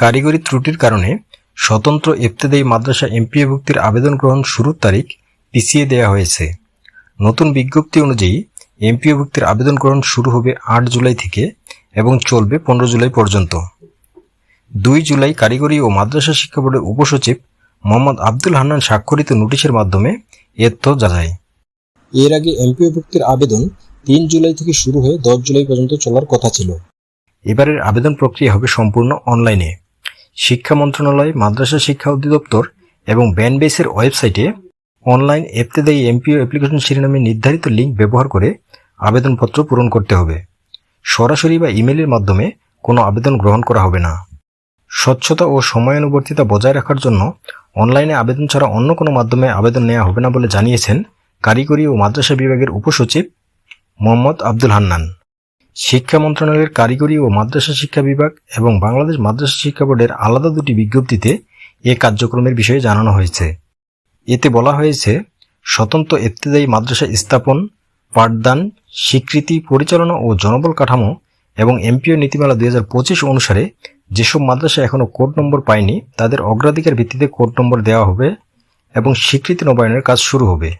কারিগরি ত্রুটির কারণে স্বতন্ত্র ইবতেদায়ী মাদ্রাসা এমপিওভুক্তির আবেদন গ্রহণ শুরুর তারিখ পিছিয়ে দেওয়া হয়েছে। নতুন বিজ্ঞপ্তি অনুযায়ী এমপিওভুক্তির আবেদন গ্রহণ শুরু হবে আট জুলাই থেকে এবং চলবে পনেরো জুলাই পর্যন্ত। দুই জুলাই কারিগরি ও মাদ্রাসা শিক্ষা বোর্ডের উপসচিব মোহাম্মদ আব্দুল হান্নান স্বাক্ষরিত নোটিশের মাধ্যমে এ তথ্য জানায়। এর আগে এমপিওভুক্তির আবেদন তিন জুলাই থেকে শুরু হয়ে দশ জুলাই পর্যন্ত চলার কথা ছিল। এবারের আবেদন প্রক্রিয়া হবে সম্পূর্ণ অনলাইনে। শিক্ষা মন্ত্রণালয়, মাদ্রাসা শিক্ষা অধিদপ্তর এবং ব্যানবেসের ওয়েবসাইটে অনলাইন এফতেদায়ী এমপিও অ্যাপ্লিকেশন শিরোনামে নির্ধারিত লিঙ্ক ব্যবহার করে আবেদনপত্র পূরণ করতে হবে। সরাসরি বা ইমেলের মাধ্যমে কোনো আবেদন গ্রহণ করা হবে না। স্বচ্ছতা ও সময়ানুবর্তিতা বজায় রাখার জন্য অনলাইনে আবেদন ছাড়া অন্য কোনো মাধ্যমে আবেদন নেওয়া হবে না বলে জানিয়েছেন কারিগরি ও মাদ্রাসা বিভাগের উপসচিব মোহাম্মদ আব্দুল হান্নান। শিক্ষা মন্ত্রণালয়ের কারিগরি ও মাদ্রাসা শিক্ষা বিভাগ এবং বাংলাদেশ মাদ্রাসা শিক্ষা বোর্ডের আলাদা দুটি বিজ্ঞপ্তিতে এ কার্যক্রমের বিষয়ে জানানো হয়েছে। এতে বলা হয়েছে, স্বতন্ত্র ইবতেদায়ী মাদ্রাসা স্থাপন, পাঠদান, স্বীকৃতি, পরিচালনা ও জনবল কাঠামো এবং এমপিও নীতিমালা দুই হাজার পঁচিশ অনুসারে যেসব মাদ্রাসা এখনও কোড নম্বর পায়নি, তাদের অগ্রাধিকার ভিত্তিতে কোড নম্বর দেওয়া হবে এবং স্বীকৃতি নবায়নের কাজ শুরু হবে।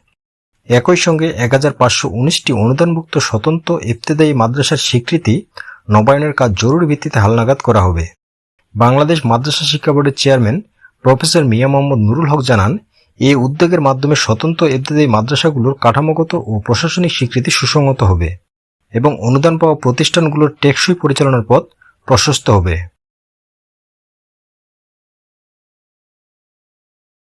একই সঙ্গে এক হাজার পাঁচশো উনিশটি অনুদানভুক্ত স্বতন্ত্র ইবতেদায়ী মাদ্রাসার স্বীকৃতি নবায়নের কাজ জরুরি ভিত্তিতে হালনাগাদ করা হবে। বাংলাদেশ মাদ্রাসা শিক্ষা বোর্ডের চেয়ারম্যান প্রফেসর মিয়া মোহাম্মদ নুরুল হক জানান, এই উদ্যোগের মাধ্যমে স্বতন্ত্র ইবতেদায়ী মাদ্রাসাগুলোর কাঠামোগত ও প্রশাসনিক স্বীকৃতি সুসংহত হবে এবং অনুদান পাওয়া প্রতিষ্ঠানগুলোর টেকসই পরিচালনার পথ প্রশস্ত হবে।